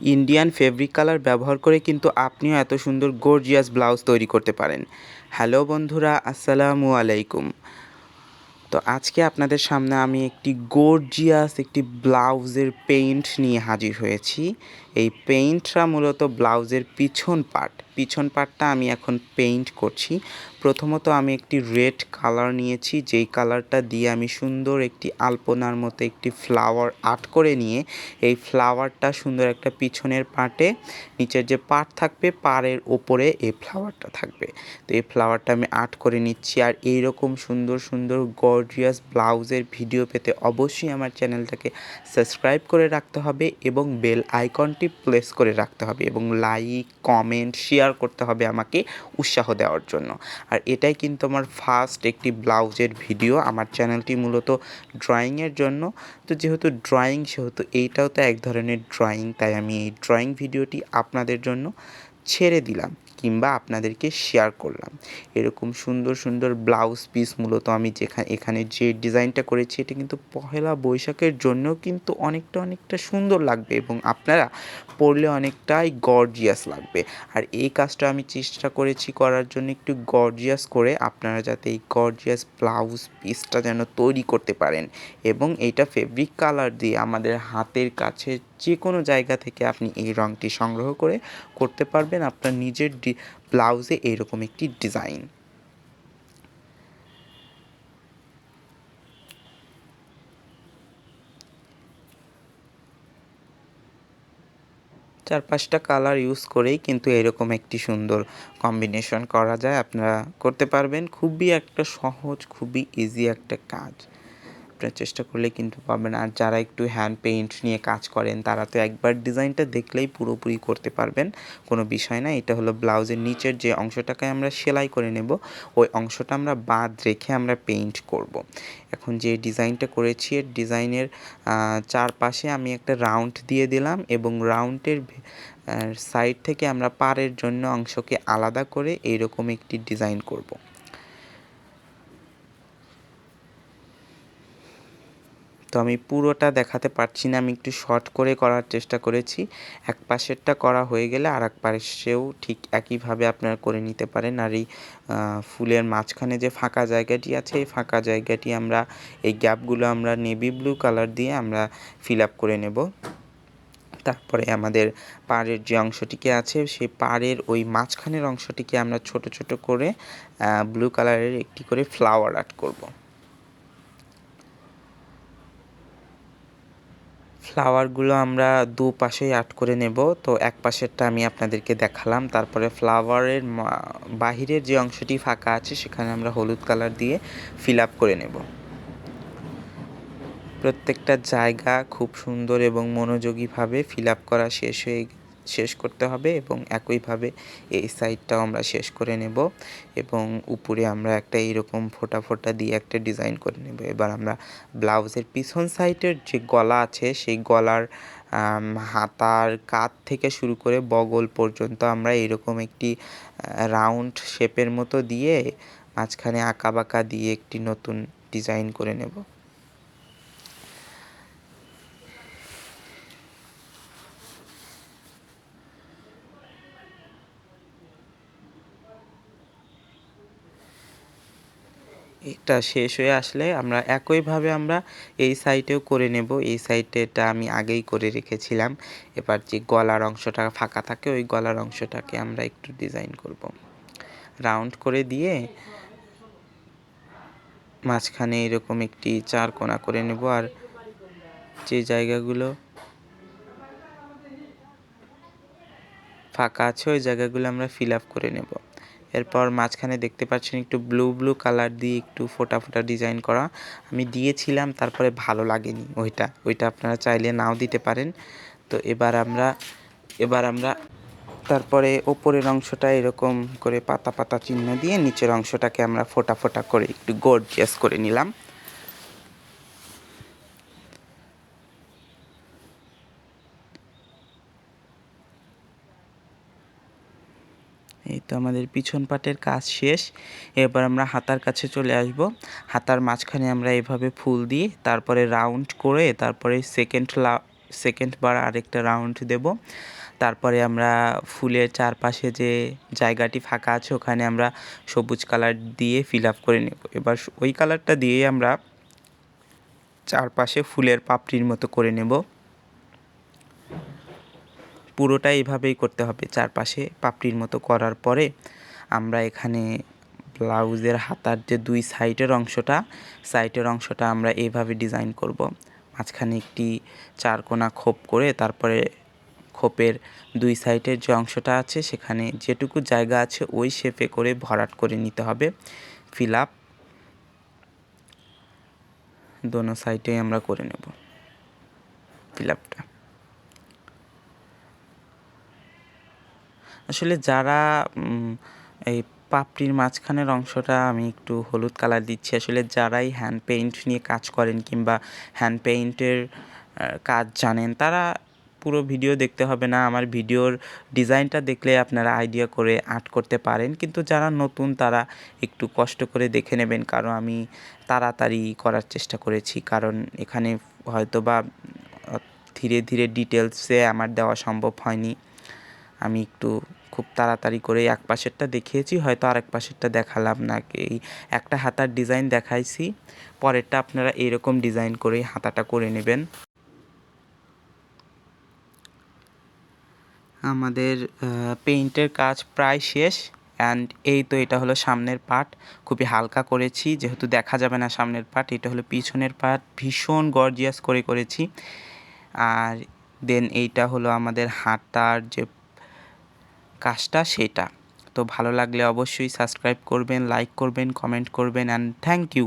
Indian fabric colour ব্যবহার করে কিন্তু আপনিও এত সুন্দর গর্জিয়াস ব্লাউজ তৈরি করতে পারেন। হ্যালো বন্ধুরা, আসসালামু আলাইকুম। তো আজকে আপনাদের সামনে আমি একটি গর্জিয়াস একটি ব্লাউজের পেইন্ট নিয়ে হাজির হয়েছি। এই পেইন্টটা মূলত ব্লাউজের পিছন পার্ট পিছন পার্টটা আমি এখন পেইন্ট করছি। প্রথমত আমি একটি রেড কালার নিয়েছি, যেই কালারটা দিয়ে আমি সুন্দর একটি আলপনার মতো একটি ফ্লাওয়ার আর্ট করে নিয়ে, এই ফ্লাওয়ারটা সুন্দর একটা পিছনের পার্টে নিচের যে পার্ট থাকবে পাড়ের ওপরে এই ফ্লাওয়ারটা থাকবে। তো এই ফ্লাওয়ারটা আমি আর্ট করে নিচ্ছি। আর এইরকম সুন্দর সুন্দর গর্জিয়াস ব্লাউজের ভিডিও পেতে অবশ্যই আমার চ্যানেলটাকে সাবস্ক্রাইব করে রাখতে হবে এবং বেল আইকনটি প্লেস করে রাখতে হবে এবং লাইক কমেন্ট শেয়ার করতে হবে আমাকে উৎসাহ দেওয়ার জন্য। আর এটাই কিন্তু আমার ফার্স্ট একটি ব্লাউজের ভিডিও আমার চ্যানেলটি মূলত ড্রয়িংয়ের জন্য। তো যেহেতু ড্রয়িং সেহেতু এইটাও তো এক ধরনের ড্রয়িং তাই আমি এই ড্রয়িং ভিডিওটি আপনাদের জন্য ছেড়ে দিলাম। কিংবা আপনাদেরকে শেয়ার করলাম। এরকম সুন্দর সুন্দর ব্লাউজ পিস মূলত আমি যেখানে এখানে যে ডিজাইনটা করেছি, এটা কিন্তু পহেলা বৈশাখের জন্য কিন্তু অনেকটা অনেকটা সুন্দর লাগবে এবং আপনারা পরলে অনেকটাই গর্জিয়াস লাগবে। আর এই কাজটা আমি চেষ্টা করেছি করার জন্য একটু গর্জিয়াস করে আপনারা যাতে এই গর্জিয়াস ব্লাউজ পিসটা যেন তৈরি করতে পারেন এবং এইটা ফেব্রিক কালার দিয়ে আমাদের হাতের কাছে যে কোনো জায়গা থেকে আপনি এই রঙটি সংগ্রহ করে করতে পারবেন আপনার নিজের ডি ব্লাউজে এইরকম একটি ডিজাইন। চার পাঁচটা কালার ইউজ করেই কিন্তু এরকম একটি সুন্দর কম্বিনেশন করা যায়, আপনারা করতে পারবেন। খুবই একটা সহজ, খুবই ইজি একটা কাজ। আপনারা চেষ্টা করলে কিন্তু পাবেন আর যারা একটু হ্যান্ড পেইন্ট নিয়ে কাজ করেন, তারা তো একবার ডিজাইনটা দেখলেই পুরোপুরি করতে পারবেন কোনো বিষয় না, এটা হলো ব্লাউজের নিচের যে অংশটাকে আমরা সেলাই করে নেব, ওই অংশটা আমরা বাদ রেখে আমরা পেইন্ট করব। এখন যে ডিজাইনটা করেছি, এর ডিজাইনের চারপাশে আমি একটা রাউন্ড দিয়ে দিলাম এবং রাউন্ডের সাইড থেকে আমরা পাড়ের জন্য অংশকে আলাদা করে এইরকম একটি ডিজাইন করব। তো আমি পুরোটা দেখাতে পারছি না, আমি একটু শর্ট করে করার চেষ্টা করেছি। এক পাশেরটা করা হয়ে গেলে আর এক পাশেও ঠিক একইভাবে আপনারা করে নিতে পারেন। আর এই ফুলের মাঝখানে যে ফাঁকা জায়গাটি আছে, এই ফাঁকা জায়গাটি আমরা, এই গ্যাপগুলো আমরা নেভি ব্লু কালার দিয়ে আমরা ফিল আপ করে নেব। তারপরে আমাদের পাড়ের যে অংশটিকে আছে, সেই পাড়ের ওই মাঝখানের অংশটিকে আমরা ছোট ছোট করে ব্লু কালারের একটি করে ফ্লাওয়ার আর্ট করব। ফ্লাওয়ারগুলো আমরা দু পাশেই আর্ট করে নেব। তো এক পাশেরটা আমি আপনাদেরকে দেখালাম। তারপরে ফ্লাওয়ারের বাহিরের যে অংশটি ফাঁকা আছে, সেখানে আমরা হলুদ কালার দিয়ে ফিল আপ করে নেব। প্রত্যেকটা জায়গা খুব সুন্দর এবং মনোযোগীভাবে ফিল আপ করা শেষ হয়ে শেষ করতে হবে এবং একইভাবে এই সাইডটাও আমরা শেষ করে নেব এবং উপরে আমরা একটা এইরকম ফোটা ফোটা দিয়ে একটা ডিজাইন করে নেব। এবার আমরা ব্লাউজের পিছন সাইডের যে গলা আছে, সেই গলার হাতার কাত থেকে শুরু করে বগল পর্যন্ত আমরা এরকম একটি রাউন্ড শেপের মতো দিয়ে মাঝখানে আঁকা বাঁকা দিয়ে একটি নতুন ডিজাইন করে নেব। এটা শেষ হয়ে আসলে আমরা একইভাবে আমরা এই সাইডেও করে নেব। এই সাইডেটা আমি আগেই করে রেখেছিলাম। এবার যে গলার অংশটা ফাঁকা থাকে, ওই গলার অংশটাকে আমরা একটু ডিজাইন করব। রাউন্ড করে দিয়ে মাঝখানে এরকম একটি চার কোনা করে নেব আর যে জায়গাগুলো ফাঁকা আছে, ওই জায়গাগুলো আমরা ফিল আপ করে নেব। এরপর মাঝখানে দেখতে পাচ্ছেন একটু ব্লু ব্লু কালার দিয়ে একটু ফোটা ফোটা ডিজাইন করা। আমি দিয়েছিলাম, তারপরে ভালো লাগেনি ওইটা। ওইটা আপনারা চাইলে নাও দিতে পারেন। তো এবার আমরা এবার আমরা তারপরে ওপরের অংশটা এরকম করে পাতা পাতা চিহ্ন দিয়ে নিচের অংশটাকে আমরা ফোটা ফোটা করে একটু গর্জিয়াস করে নিলাম। এই তো আমাদের পিছন পাটের কাজ শেষ। এবার আমরা হাতার কাছে চলে আসব। হাতার মাঝখানে আমরা এভাবে ফুল দিয়ে তারপরে রাউন্ড করে তারপরে সেকেন্ড লা, সেকেন্ড বার আরেকটা রাউন্ড দেব। তারপরে আমরা ফুলের চারপাশে যে জায়গাটি ফাঁকা আছে, ওখানে আমরা সবুজ কালার দিয়ে ফিল আপ করে নেব। এবার ওই কালারটা দিয়েই আমরা চারপাশে ফুলের পাপড়ির মতো করে নেব। পুরোটা এইভাবেই করতে হবে। চারপাশে পাপড়ির মতো করার পরে আমরা এখানে ব্লাউজের হাতার যে দুই সাইডের অংশটা সাইডের অংশটা আমরা এইভাবে ডিজাইন করব। মাঝখানে একটি চারকোনা খোপ করে তারপরে খোপের দুই সাইডের যে অংশটা আছে সেখানে যেটুকু জায়গা আছে ওই শেপে করে ভরাট করে নিতে হবে। Fill up. দোনো সাইডে আমরা করে নেব। ফিল আপটা। আসলে যারা এই পাপড়ির মাঝখানের অংশটা আমি একটু হলুদ কালার দিচ্ছি, আসলে যারাই হ্যান্ড পেইন্ট নিয়ে কাজ করেন কিংবা হ্যান্ড পেইন্টের কাজ জানেন, তারা পুরো ভিডিও দেখতে হবে না। আমার ভিডিওর ডিজাইনটা দেখলে আপনারা আইডিয়া করে আর্ট করতে পারেন। কিন্তু যারা নতুন, তারা একটু কষ্ট করে দেখে নেবেন, কারণ আমি তাড়াতাড়ি করার চেষ্টা করেছি। কারণ এখানে হয়তো বা ধীরে ধীরে ডিটেলসে আমার দেওয়া সম্ভব হয়নি। আমি একটু খুব তাড়াতাড়ি করে এক পাশেরটা দেখিয়েছি, হয়তো আরেক পাশেরটা দেখালাম না। এই একটা হাতার ডিজাইন দেখাইছি, পরেরটা আপনারা এরকম ডিজাইন করে হাতাটা করে নেবেন। আমাদের পেইন্টের কাজ প্রায় শেষ অ্যান্ড এই তো এটা হলো সামনের পার্ট খুবই হালকা করেছি, যেহেতু দেখা যাবে না সামনের পার্ট এটা হলো পিছনের পার্ট ভীষণ গর্জিয়াস করে করেছি। আর দেন এইটা হলো আমাদের হাতার যে কাজটা সেটা। তো ভালো লাগলে অবশ্যই সাবস্ক্রাইব করবেন লাইক করবেন কমেন্ট করবেন অ্যান্ড থ্যাংক ইউ